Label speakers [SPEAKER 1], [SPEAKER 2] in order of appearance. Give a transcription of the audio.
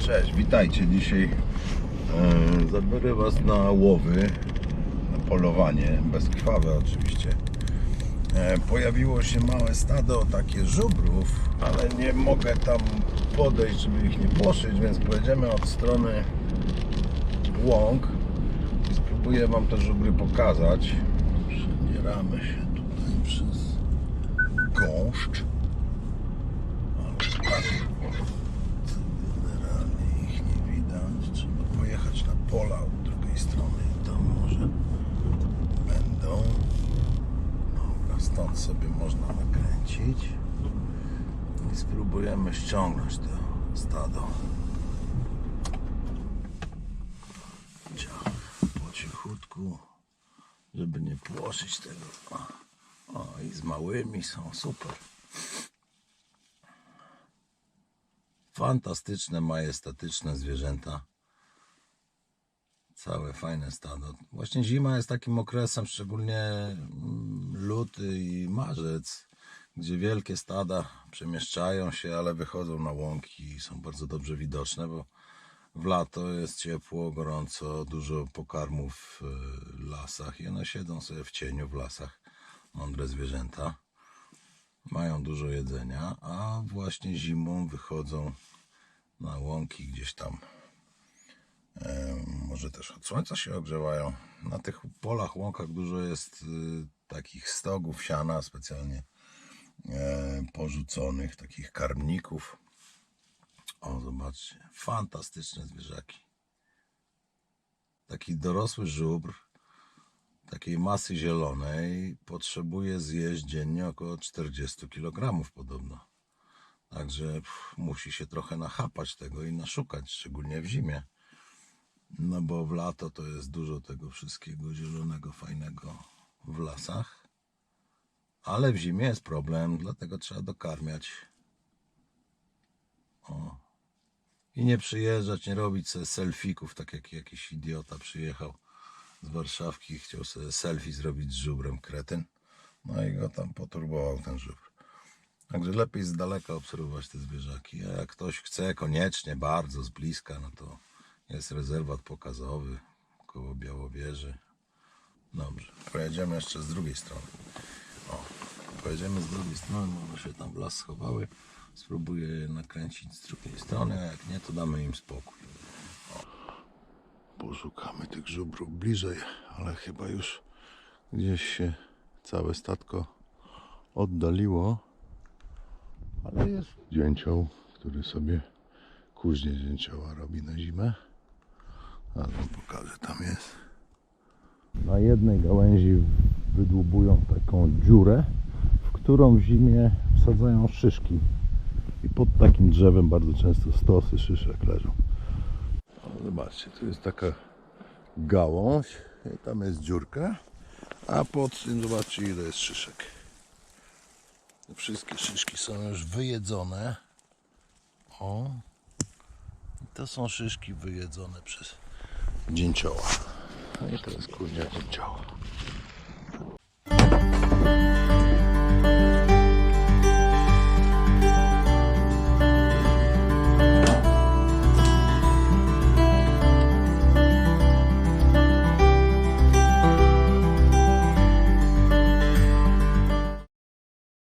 [SPEAKER 1] Cześć, witajcie. Dzisiaj e, zabiorę Was na łowy, na polowanie, bezkrwawe oczywiście. E, pojawiło się małe stado takie żubrów, ale nie mogę tam podejść, żeby ich nie płoszyć, więc pojedziemy od strony łąk i spróbuję Wam te żubry pokazać. Przedzieramy się tutaj przez gąszcz. Ale Generalnie ich nie widać. Trzeba pojechać na pola od drugiej strony tam może będą. Dobra, stąd sobie można nakręcić i spróbujemy ściągnąć to stado. Po cichutku, żeby nie płoszyć tego. O, i z małymi są super. Fantastyczne, majestatyczne zwierzęta. Całe fajne stado. Właśnie zima jest takim okresem, szczególnie mm, luty i marzec, gdzie wielkie stada przemieszczają się, ale wychodzą na łąki i są bardzo dobrze widoczne, bo w lato jest ciepło, gorąco, dużo pokarmów w lasach i one siedzą sobie w cieniu w lasach. Mądre zwierzęta mają dużo jedzenia, a właśnie zimą wychodzą na łąki gdzieś tam. Może też od słońca się ogrzewają. Na tych polach, łąkach dużo jest y, takich stogów siana specjalnie e, porzuconych, takich karmników. O, zobaczcie, fantastyczne zwierzaki. Taki dorosły żubr takiej masy zielonej potrzebuje zjeść dziennie około 40 kg podobno. Także pff, musi się trochę nachapać tego i naszukać, szczególnie w zimie. No bo w lato to jest dużo tego wszystkiego zielonego, fajnego w lasach. Ale w zimie jest problem, dlatego trzeba dokarmiać. O. I nie przyjeżdżać, nie robić sobie selfików, tak jak jakiś idiota przyjechał z Warszawki i chciał sobie selfie zrobić z żubrem kretyn. No i go tam poturbował ten żubr. Także lepiej z daleka obserwować te zwierzaki. A jak ktoś chce koniecznie, bardzo z bliska, no to jest rezerwat pokazowy koło Białowieży. Dobrze, pojedziemy jeszcze z drugiej strony. O, pojedziemy z drugiej strony, one się tam w las schowały. Spróbuję je nakręcić z drugiej strony, a jak nie, to damy im spokój. Poszukamy tych żubrów bliżej, ale chyba już gdzieś się całe statko oddaliło. Ale jest dzięcioł, który sobie kuźnie dzięcioła robi na zimę. A wam pokażę, tam jest. Na jednej gałęzi wydłubują taką dziurę, w którą w zimie wsadzają szyszki. I pod takim drzewem bardzo często stosy szyszek leżą. O, zobaczcie, tu jest taka gałąź i tam jest dziurka, a pod tym zobaczcie ile jest szyszek. Wszystkie szyszki są już wyjedzone. O. To są szyszki wyjedzone przez dzięcioła. No i teraz kurnia dzięcioła.